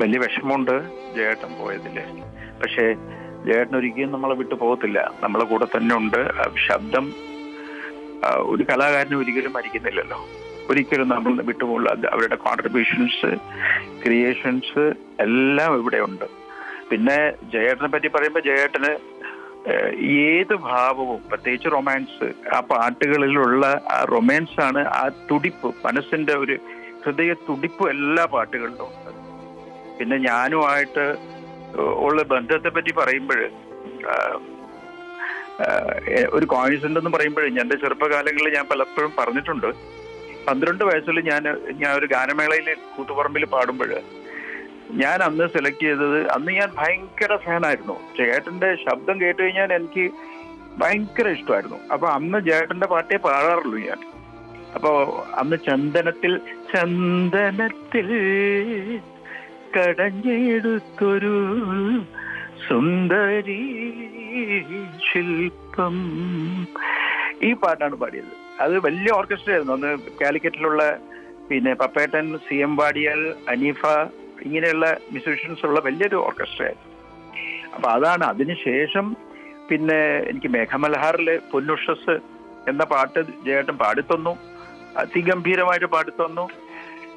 വലിയ വിഷമമുണ്ട് ജയേട്ടൻ പോയതിൽ. പക്ഷേ ജയേട്ടൻ ഒരിക്കലും നമ്മളെ വിട്ടു പോകത്തില്ല. നമ്മളെ കൂടെ തന്നെ ഉണ്ട്. ശബ്ദം ഒരു കലാകാരനും ഒരിക്കലും മരിക്കുന്നില്ലല്ലോ. ഒരിക്കലും നമ്മൾ വിട്ടുപോകില്ല അവരുടെ കോൺട്രിബ്യൂഷൻസ് ക്രിയേഷൻസ് എല്ലാം ഇവിടെ ഉണ്ട്. പിന്നെ ജയേട്ടനെ പറ്റി പറയുമ്പോൾ ജയേട്ടന് ഏത് ഭാവവും പ്രത്യേകിച്ച് റൊമാൻസ് ആ പാട്ടുകളിലുള്ള ആ റൊമാൻസ് ആണ് ആ തുടിപ്പ് മനസ്സിന്റെ ഒരു ഹൃദയ തുടിപ്പ് എല്ലാ പാട്ടുകളിലും ഉണ്ട്. പിന്നെ ഞാനുമായിട്ട് ഉള്ള ബന്ധത്തെ പറ്റി പറയുമ്പോൾ ഒരു കോയിൻസിഡന്റ് എന്ന് പറയുമ്പോൾ എന്റെ ചെറുപ്പകാലങ്ങളിൽ ഞാൻ പലപ്പോഴും പറഞ്ഞിട്ടുണ്ട്. പന്ത്രണ്ട് വയസ്സിൽ ഞാൻ ഞാൻ ഒരു ഗാനമേളയിൽ കൂത്തുപറമ്പിൽ പാടുമ്പോൾ ഞാൻ അന്ന് സെലക്ട് ചെയ്തത് അന്ന് ഞാൻ ഭയങ്കര ഫാനായിരുന്നു. ചേട്ടന്റെ ശബ്ദം കേട്ട് കഴിഞ്ഞാൽ എനിക്ക് ഭയങ്കര ഇഷ്ടമായിരുന്നു. അപ്പൊ അന്ന് ചേട്ടന്റെ പാട്ടേ പാടാറുള്ളൂ ഞാൻ. അപ്പോ അന്ന് ചന്ദനത്തിൽ ചന്ദനത്തിൽ കടഞ്ഞെടുത്തൊരു സുന്ദരി ശില്പം. ഈ പാട്ടാണ് പാടിയത്. അത് വലിയ ഓർക്കസ്ട്ര ആയിരുന്നു അന്ന് കാലിക്കറ്റിലുള്ള പിന്നെ പപ്പേട്ടൻ സി എം വാടിയൽ അനീഫ ഇങ്ങനെയുള്ള മ്യൂസീഷ്യൻസ് ഉള്ള വലിയൊരു ഓർക്കസ്ട്ര ആയിരുന്നു അപ്പൊ അതാണ്. അതിനുശേഷം പിന്നെ എനിക്ക് മേഘമൽഹാറിലെ പൊന്നുഷസ് എന്ന പാട്ട് ജയേട്ടൻ പാടിത്തന്നു. അതിഗംഭീരമായിട്ട് പാടിത്തന്നു.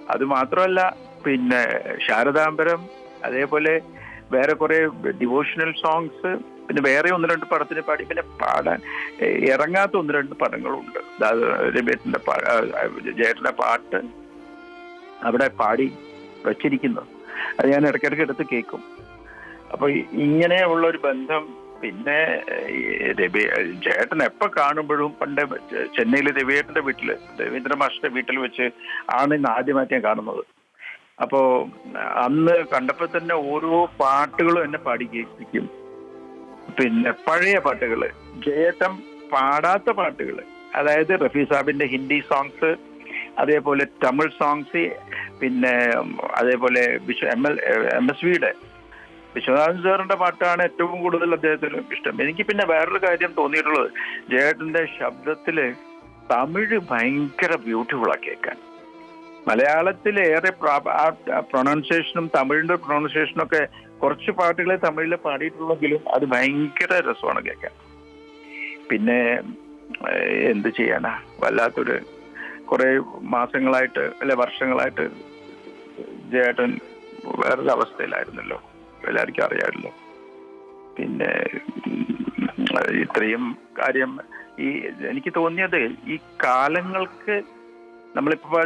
അത് മാത്രമല്ല പിന്നെ ശാരദാംബരം അതേപോലെ വേറെ കുറെ ഡിവോഷണൽ സോങ്സ് പിന്നെ വേറെ ഒന്ന് രണ്ട് പടത്തിന് പാടി പിന്നെ പാടാൻ ഇറങ്ങാത്ത ഒന്ന് രണ്ട് പടങ്ങളുണ്ട്. പാ- ആ, പാട്ട് അവിടെ പാടി വച്ചിരിക്കുന്നു. അത് ഞാൻ ഇടയ്ക്കിടയ്ക്ക് എടുത്ത് കേൾക്കും. അപ്പൊ ഇങ്ങനെയുള്ള ഒരു ബന്ധം പിന്നെ രവി ചേട്ടൻ എപ്പോ കാണുമ്പോഴും പണ്ട് ചെന്നൈയിലെ രവിയേട്ടന്റെ വീട്ടിൽ രവീന്ദ്ര മാഷിന്റെ വീട്ടിൽ വെച്ച് ആണ് ഇന്ന് ആദ്യമായിട്ട് ഞാൻ കാണുന്നത്. അപ്പോ അന്ന് കണ്ടപ്പോൾ തന്നെ ഓരോ പാട്ടുകളും എന്നെ പാടി കേൾപ്പിക്കും പിന്നെ പഴയ പാട്ടുകൾ ജയേട്ടം പാടാത്ത പാട്ടുകൾ. അതായത് റഫീ സാബിന്റെ ഹിന്ദി സോങ്സ് അതേപോലെ തമിഴ് സോങ്സ് പിന്നെ അതേപോലെ Vishwa M L M S വിയുടെ വിശ്വനാഥൻ സാറിന്റെ പാട്ടാണ് ഏറ്റവും കൂടുതൽ അദ്ദേഹത്തിന് ഇഷ്ടം. എനിക്ക് പിന്നെ വേറൊരു കാര്യം തോന്നിയിട്ടുള്ളത് ജയേട്ടന്റെ ശബ്ദത്തിൽ തമിഴ് ഭയങ്കര ആ കേൾക്കാൻ. മലയാളത്തിൽ ഏറെ പ്രൊണൗൺസിയേഷനും തമിഴിന്റെ പ്രൊണൗൺസിയേഷനും ഒക്കെ കുറച്ച് പാട്ടുകളെ തമിഴിൽ പാടിയിട്ടുള്ളെങ്കിലും അത് ഭയങ്കര രസമാണ് കേൾക്കാൻ. പിന്നെ എന്ത് ചെയ്യാനാ? വല്ലാത്തൊരു കുറെ മാസങ്ങളായിട്ട് അല്ലെ വർഷങ്ങളായിട്ട് ജയേട്ടൻ വേറൊരു അവസ്ഥയിലായിരുന്നല്ലോ. എല്ലാവർക്കും അറിയാമല്ലോ. പിന്നെ ഇത്രയും കാര്യം ഈ എനിക്ക് തോന്നിയത് ഈ കാലങ്ങൾക്ക് നമ്മളിപ്പോ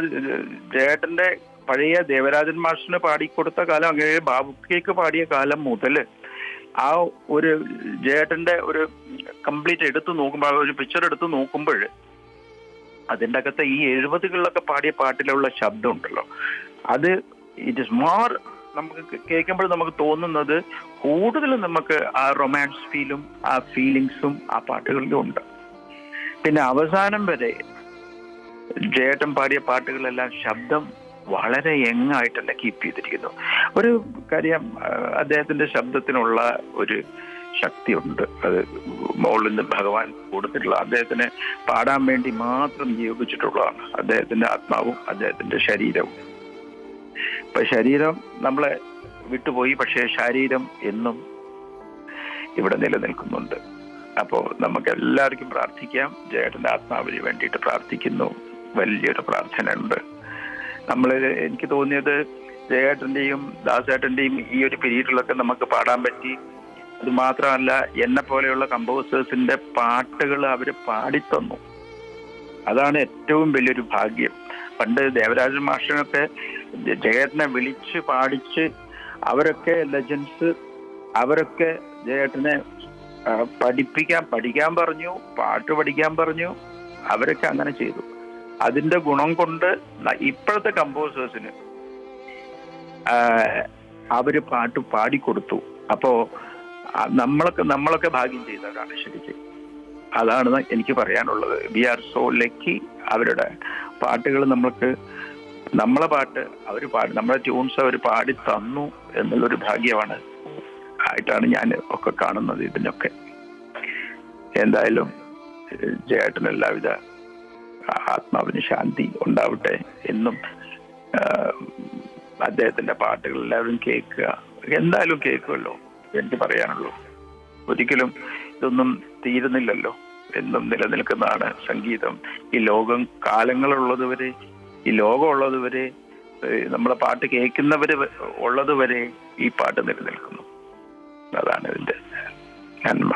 ജേട്ടന്റെ പഴയ ദേവരാജൻ മാഷിന് പാടിക്കൊടുത്ത കാലം അങ്ങനെ ബാബുക്കേക്ക് പാടിയ കാലം മുതൽ ആ ഒരു ജേട്ടന്റെ ഒരു കംപ്ലീറ്റ് എടുത്തു നോക്കുമ്പോൾ ഒരു പിക്ചർ എടുത്തു നോക്കുമ്പോൾ അതിന്റെ അകത്തെ ഈ എഴുപതുകളിലൊക്കെ പാടിയ പാട്ടിലുള്ള ശബ്ദം ഉണ്ടല്ലോ അത് ഇറ്റ് ഇസ് മോർ നമുക്ക് കേൾക്കുമ്പോൾ നമുക്ക് തോന്നുന്നത് കൂടുതൽ നമുക്ക് ആ റൊമാൻസ് ഫീലും ആ ഫീലിങ്സും ആ പാട്ടുകളിലും ഉണ്ട്. പിന്നെ അവസാനം വരെ ജയേട്ടൻ പാടിയ പാട്ടുകളെല്ലാം ശബ്ദം വളരെ യങ്ങായിട്ടല്ല കീപ്പ് ചെയ്തിരിക്കുന്നു. ഒരു കാര്യം അദ്ദേഹത്തിന്റെ ശബ്ദത്തിനുള്ള ഒരു ശക്തിയുണ്ട്. അത് മുകളിൽ നിന്ന് ഭഗവാൻ കൊടുത്തിട്ടുള്ള അദ്ദേഹത്തിന് പാടാൻ വേണ്ടി മാത്രം നിയോഗിച്ചിട്ടുള്ളതാണ്. അദ്ദേഹത്തിന്റെ ആത്മാവും അദ്ദേഹത്തിന്റെ ശരീരവും. ഇപ്പൊ ശരീരം നമ്മളെ വിട്ടുപോയി പക്ഷേ ശരീരം എന്നും ഇവിടെ നിലനിൽക്കുന്നുണ്ട്. അപ്പോ നമുക്ക് എല്ലാവർക്കും പ്രാർത്ഥിക്കാം. ജയേട്ടന്റെ ആത്മാവിന് വേണ്ടിയിട്ട് പ്രാർത്ഥിക്കുന്നു. വലിയൊരു പ്രാർത്ഥനയുണ്ട്. നമ്മൾ എനിക്ക് തോന്നിയത് ജയേട്ടന്റെയും ദാസേട്ടന്റെയും ഈ ഒരു പീരീഡിലൊക്കെ നമുക്ക് പാടാൻ പറ്റി. അതുമാത്രമല്ല എന്നെ പോലെയുള്ള കമ്പോസേഴ്സിന്റെ പാട്ടുകൾ അവർ പാടിത്തന്നു. അതാണ് ഏറ്റവും വലിയൊരു ഭാഗ്യം. പണ്ട് ദേവരാജൻ മാഷനൊക്കെ ജയേട്ടനെ വിളിച്ച് പാടിച്ച് അവരൊക്കെ ലെജൻസ് അവരൊക്കെ ജയേട്ടനെ പഠിപ്പിക്കാൻ പഠിക്കാൻ പറഞ്ഞു പാട്ട് പഠിക്കാൻ പറഞ്ഞു അവരൊക്കെ അങ്ങനെ ചെയ്തു. അതിന്റെ ഗുണം കൊണ്ട് ഇപ്പോഴത്തെ കമ്പോസേഴ്സിന് അവർ പാട്ട് പാടിക്കൊടുത്തു. അപ്പോ നമ്മളൊക്കെ നമ്മളൊക്കെ ഭാഗ്യം ചെയ്തതാണ് ശരിക്കും. അതാണ് എനിക്ക് പറയാനുള്ളത്. വി ആർ സോ ലക്കി അവരുടെ പാട്ടുകൾ നമ്മൾക്ക് നമ്മളെ പാട്ട് അവർ പാടി നമ്മളെ ട്യൂൺസ് അവർ പാടി തന്നു എന്നുള്ളൊരു ഭാഗ്യമാണ് ആയിട്ടാണ് ഞാൻ ഒക്കെ കാണുന്നത് ഇതിനൊക്കെ. എന്തായാലും ജയേട്ടന് എല്ലാവിധ ആത്മാവിന് ശാന്തി ഉണ്ടാവട്ടെ എന്നും അദ്ദേഹത്തിന്റെ പാട്ടുകൾ എല്ലാവരും കേൾക്കുക. എന്തായാലും കേൾക്കുമല്ലോ എനിക്ക് പറയാനുള്ളൂ. ഒരിക്കലും ഇതൊന്നും തീരുന്നില്ലല്ലോ എന്നും നിലനിൽക്കുന്നതാണ് സംഗീതം. ഈ ലോകം കാലങ്ങളുള്ളതുവരെ ഈ ലോകം ഉള്ളതുവരെ നമ്മളെ പാട്ട് കേൾക്കുന്നവര് ഉള്ളതുവരെ ഈ പാട്ട് നിലനിൽക്കുന്നു. അതാണ് ഇതിന്റെ നന്മ